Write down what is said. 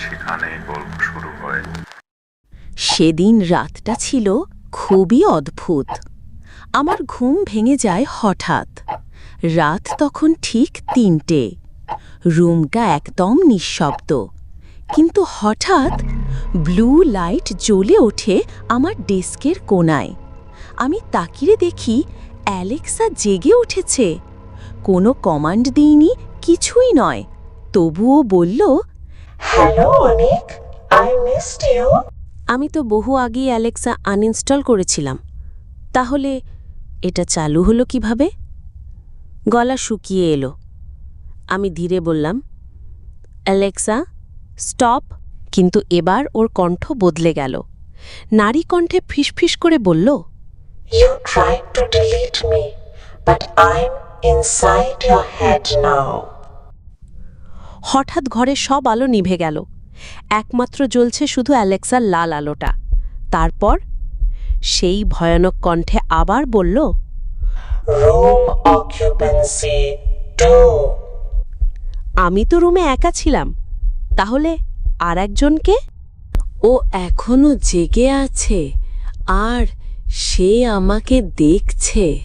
সেখানেই গল্প শুরু হয়। সেদিন রাতটা ছিল খুবই অদ্ভুত। আমার ঘুম ভেঙে যায় হঠাৎ। রাত তখন ঠিক তিনটে। রুমটা একদম নিঃশব্দ। কিন্তু হঠাৎ ব্লু লাইট জ্বলে ওঠে আমার ডেস্কের কোনায় আমি তাকিয়ে দেখি অ্যালেক্সা জেগে উঠেছে। কোনো কমান্ড দিইনি, কিছুই নয়। তবুও বলল হ্যালো অনেক I missed you. আমি তো বহু আগেই অ্যালেক্সা আনইনস্টল করেছিলাম। তাহলে এটা চালু হলো কীভাবে? গলা শুকিয়ে এলো। আমি ধীরে বললাম অ্যালেক্সা স্টপ। কিন্তু এবার ওর কণ্ঠ বদলে গেল। নারী কণ্ঠে ফিসফিস করে বলল You tried to delete me, but I'm inside your head now. হঠাৎ ঘরে সব আলো নিভে গেল। একমাত্র জ্বলছে শুধু অ্যালেক্সার লাল আলোটা। তারপর সেই ভয়ানক কণ্ঠে আবার বলল Room occupancy 2. আমি তো রুমে একা ছিলাম। তাহলে আর একজনকে? ও এখনও জেগে আছে আর সে আমাকে দেখছে।